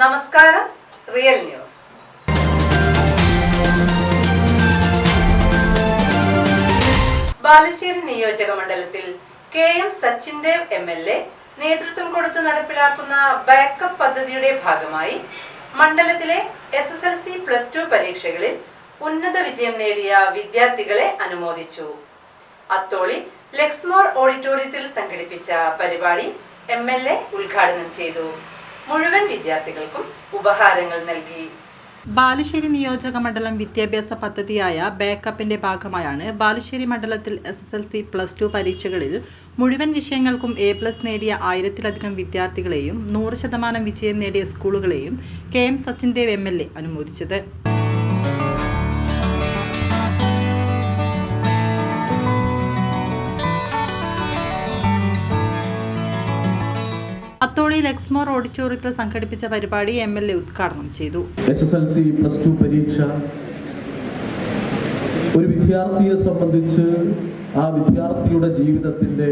നമസ്കാരം. Real news. Balussery നിയോജക മണ്ഡലത്തിൽ K M Sachin Dev M L A നേതൃത്വം കൊടുത്ത് നടപ്പിലാക്കുന്ന ബാക്കപ്പ് പദ്ധതിയുടെ ഭാഗമായി മണ്ഡലത്തിലെ S S L C plus two പരീക്ഷകളിൽ ഉന്നത വിജയം നേടിയ വിദ്യാർത്ഥികളെ അനുമോദിച്ചു. അത്തോളി ലെക്സ്മോർ ഓഡിറ്റോറിയത്തിൽ സംഘടിപ്പിച്ച പരിപാടി എം എൽ എ ഉദ്ഘാടനം ചെയ്തു. മുഴുവൻ വിദ്യാർത്ഥികൾക്കും ഉപഹാരങ്ങൾ നൽകി. ബാലുശ്ശേരി നിയോജക മണ്ഡലം വിദ്യാഭ്യാസ പദ്ധതിയായ ബാക്കപ്പിന്റെ ഭാഗമായാണ് ബാലുശ്ശേരി മണ്ഡലത്തിൽ S S L C plus two പരീക്ഷകളിൽ മുഴുവൻ വിഷയങ്ങൾക്കും എ പ്ലസ് നേടിയ ആയിരത്തിലധികം വിദ്യാർത്ഥികളെയും നൂറ് ശതമാനം വിജയം നേടിയ സ്കൂളുകളെയും K M Sachin Dev M L A അനുമോദിച്ചത്. Atholi Luxmore ഓഡിറ്റോറിയത്തിൽ സംഘടിപ്പിച്ച പരിപാടി എം എൽ എ ഉദ്ഘാടനം ചെയ്തു. S S L C plus two പരീക്ഷ. ഒരു വിദ്യാർത്ഥിയെ സംബന്ധിച്ച് ആ വിദ്യാർത്ഥിയുടെ ജീവിതത്തിന്റെ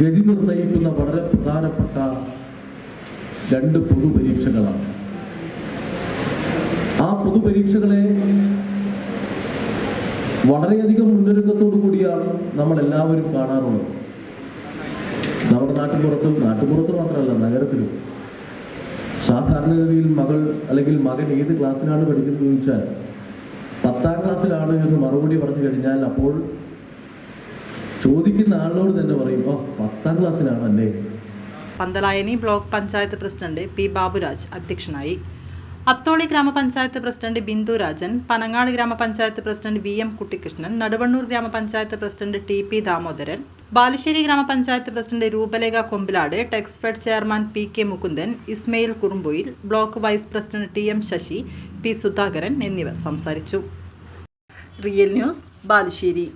ഗതി നിർണയിക്കുന്ന വളരെ പ്രധാനപ്പെട്ട രണ്ട് പൊതുപരീക്ഷകളാണ് ആ പൊതുപരീക്ഷകളെ വളരെയധികം മുന്നൊരുക്കത്തോടു കൂടിയാണ് നമ്മൾ എല്ലാവരും കാണാറുള്ളത്. നമ്മുടെ നാട്ടിൻപുറത്ത് നാട്ടിൻപുറത്ത് മാത്രമല്ല നഗരത്തിലും. സാധാരണഗതിയിൽ മകൾ അല്ലെങ്കിൽ മകൻ ഏത് ക്ലാസ്സിലാണ് പഠിക്കുന്നത് ചോദിച്ചാൽ പത്താം ക്ലാസ്സിലാണ് എന്ന് മറുപടി പറഞ്ഞു കഴിഞ്ഞാൽ അപ്പോൾ ചോദിക്കുന്ന ആളിനോട് തന്നെ പറയും ഓ പത്താം ക്ലാസ്സിലാണല്ലേ? Panthalayani block panchayat president P Baburaj അധ്യക്ഷനായി. അത്തോളി ഗ്രാമപഞ്ചായത്ത് പ്രസിഡന്റ് ബിന്ദു രാജൻ പനങ്ങാട് ഗ്രാമപഞ്ചായത്ത് president V M Kuttikrishnan Naduvannur ഗ്രാമപഞ്ചായത്ത് president T P Damodaran Balussery ഗ്രാമപഞ്ചായത്ത് president Roopalekha Kombilad Texfed chairman P K Mukundan Ismail Kurumboyil block vice president T M Sasi P Sudhakaran എന്നിവർ സംസാരിച്ചു. Real news Balussery.